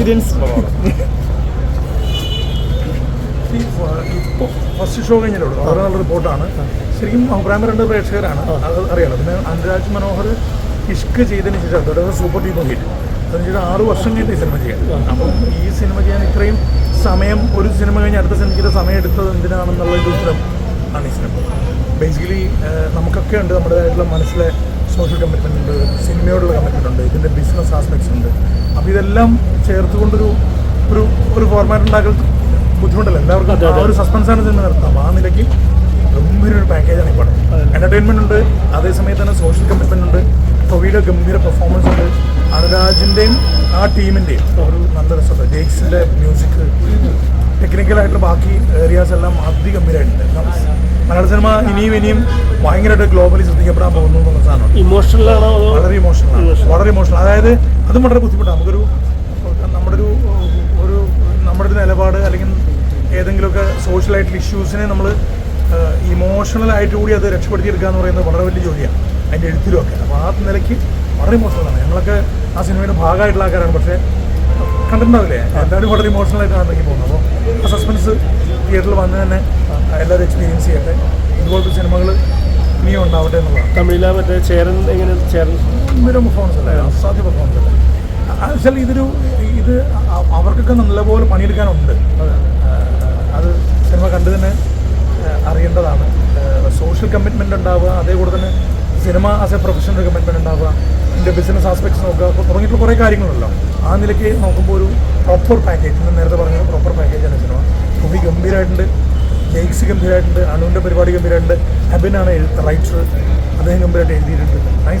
Experience ഇപ്പോൾ first show കഴിഞ്ഞല്ലോ വളരെ നല്ല റിപ്പോർട്ടാണ്. ശരിക്കും അഭിപ്രായം രണ്ട് പ്രേക്ഷകരാണ്. അത് അറിയാലോ. പിന്നെ അനുരാജ് മനോഹർ ഇഷ്ക് ചെയ്തതിന് ശേഷം അതോടെ സൂപ്പർ ടീം ഹിറ്റ് അതിനുശേഷം ആറ് വർഷം കഴിഞ്ഞിട്ട് ഈ സിനിമ ചെയ്യാൻ അപ്പം ഈ സിനിമ ചെയ്യാൻ ഇത്രയും സമയം ഒരു സിനിമ കഴിഞ്ഞ് അടുത്ത സിനിമയ്ക്ക് സമയം എടുത്തത് എന്തിനാണെന്നുള്ള ഒരു ഉത്തരം ആണ് ഈ സിനിമ. ബേസിക്കലി നമുക്കൊക്കെ ഉണ്ട്. നമ്മുടേതായിട്ടുള്ള മനസ്സിലെ സോഷ്യൽ കമ്മിറ്റ്മെന്റ് ഉണ്ട് സിനിമയോടുള്ള കമ്മിറ്റ്മെന്റ് ഉണ്ട് ഇതിന്റെ ബിസിനസ് ആസ്പെക്ട്സ് ഉണ്ട്. അപ്പോൾ ഇതെല്ലാം ചേർത്തുകൊണ്ടൊരു ഒരു ഒരു ഫോർമാറ്റ് ഉണ്ടാക്കൽ ബുദ്ധിമുട്ടല്ല. എല്ലാവർക്കും ആ ഒരു സസ്പെൻസാണ് സിനിമ നടത്താം അപ്പോൾ ആ നിലയ്ക്ക് ഗംഭീര ഒരു പാക്കേജാണ് ഈ പടം എന്റർടൈൻമെന്റ് ഉണ്ട് അതേസമയത്ത് തന്നെ സോഷ്യൽ കമ്മിറ്റ്മെന്റ് ഉണ്ട്. ടൊവിയുടെ ഗംഭീര പെർഫോമൻസ് ഉണ്ട്. അനുരാജിന്റെയും ആ ടീമിന്റെയും ഒരു നല്ല രസമുണ്ട്. ജെയ്ക്സിന്റെ മ്യൂസിക് ടെക്നിക്കലായിട്ടുള്ള ബാക്കി ഏരിയാസ് എല്ലാം അതിഗംഭീരമായിട്ടുണ്ട് മലയാള സിനിമ ഇനിയും ഇനിയും ഭയങ്കരമായിട്ട് ഗ്ലോബലി ശ്രദ്ധിക്കപ്പെടാൻ പോകുന്നു എന്നുള്ള സാധനമാണ്. ഇമോഷണലാണോ വളരെ ഇമോഷണൽ വളരെ ഇമോഷണൽ അതായത് അതും വളരെ ബുദ്ധിമുട്ടാണ്. നമുക്കൊരു നമ്മുടെ ഒരു ഒരു നമ്മുടെ ഒരു നിലപാട് അല്ലെങ്കിൽ ഏതെങ്കിലുമൊക്കെ സോഷ്യലായിട്ടുള്ള ഇഷ്യൂസിനെ നമ്മൾ ഇമോഷണൽ ആയിട്ട് കൂടി അത് രക്ഷപ്പെടുത്തിയെടുക്കുക എന്ന് പറയുന്നത് വളരെ വലിയ ജോലിയാണ്. അതിന്റെ എഴുത്തിലുമൊക്കെ. അപ്പോൾ ആ നിലയ്ക്ക് വളരെ ഇമോഷണലാണ് ഞങ്ങളൊക്കെ ആ സിനിമയുടെ ഭാഗമായിട്ടുള്ള ആൾക്കാരാണ്. പക്ഷേ കണ്ടിട്ടുണ്ടാവില്ലേ? എല്ലാവരും വളരെ ഇമോഷണൽ ആയിട്ടാണ് ഇറങ്ങി പോകുന്നത്. അപ്പോൾ ആ സസ്പെൻസ് തിയേറ്ററിൽ വന്ന് തന്നെ എല്ലാവരും എക്സ്പീരിയൻസ് ചെയ്യട്ടെ. ഇതുപോലത്തെ സിനിമകൾ ഇനിയും ഉണ്ടാവട്ടെ എന്നുള്ളതാണ്. തമിഴിലെ മറ്റേ ചേരൻ എങ്ങനെ? ചേരൻ? ഇവരും പെർഫോമൻസ് അല്ലേ. അസാധ്യ പെർഫോമൻസ് അല്ലേ. വെച്ചാൽ ഇതൊരു ഇത് അവർക്കൊക്കെ നല്ലപോലെ പണിയെടുക്കാനുണ്ട്. അത്. സിനിമ കണ്ടു തന്നെ അറിയേണ്ടതാണ്. സോഷ്യൽ കമ്മിറ്റ്മെന്റ് ഉണ്ടാവുക അതേപോലെ തന്നെ cinema as a professional commitment ഉണ്ടാവുക എന്റെ ബിസിനസ് ആസ്പെക്ട്സ് നോക്കുക അപ്പോൾ തുടങ്ങിയിട്ടുള്ള കുറേ കാര്യങ്ങളുണ്ടല്ലോ. ആ നിലയ്ക്ക് നോക്കുമ്പോൾ ഒരു പ്രോപ്പർ പാക്കേജ് നേരത്തെ പറഞ്ഞ പ്രോപ്പർ പാക്കേജാണ് സിനിമ. ഗംഭീരമായിട്ടുണ്ട് ജെയ്ക്സ് ഗംഭീരമായിട്ടുണ്ട് അണുവിന്റെ പരിപാടി ഗംഭീരമായിട്ടുണ്ട് അബിനാണ് റൈറ്റർ അദ്ദേഹം ഗംഭീരമായിട്ട് എഴുതിയിട്ടുണ്ട്. നൈസ്